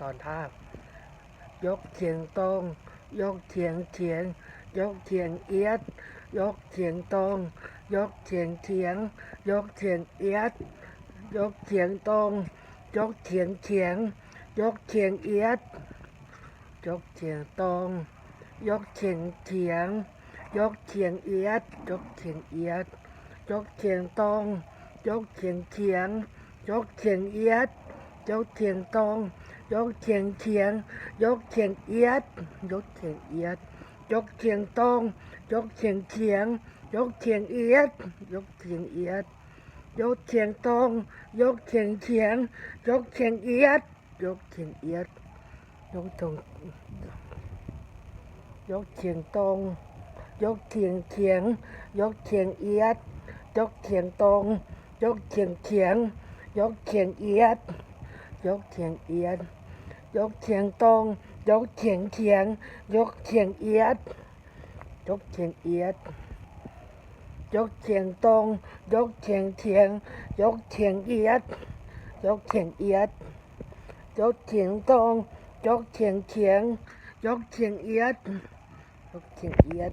ตอนท่ายกเฉียงตรง ยกเฉียงเฉียง ยกเฉียงเอียด ยกเฉียงตรง ยกเฉียงเฉียง ยกเฉียงเอียด ยกเฉียงตรง ยกเฉียงเฉียง ยกเฉียงเอียด ยกเฉียงตรง ยกเฉียงเฉียง ยกเฉียงเอียด ยกเฉียงเอียด ยกเฉียงตรง ยกเฉียงเฉียง ยกเฉียงเอียด ยกเฉียงตรง ยกเฉียงเฉียง ยกเฉียงเอียด ยกเฉียงเอียด ยกเฉียงตรง ยกเฉียงเฉียง ยกเฉียงเอียด ยกเฉียงเอียด ยกเฉียงตรง ยกเฉียงเฉียง ยกเฉียงเอียด ยกเฉียงเอียด ยกตรง ยกเฉียงตรง ยกเฉียงเฉียง ยกเฉียงเอียด ยกเฉียงตรง ยกเฉียงเฉียง ยกเฉียงเอียด ยกเฉียงเอียด ยกเฉียงตรง ยกเฉียงเฉียง ยกเฉียงเอียด ยกเฉียงเอียด ยกเฉียงตรง ยกเฉียงเฉียง ยกเฉียงเอียด ยกเฉียงเอียด ยกเฉียงตรง ยกเฉียงเฉียง ยกเฉียงเอียด ยกเฉียงเอียด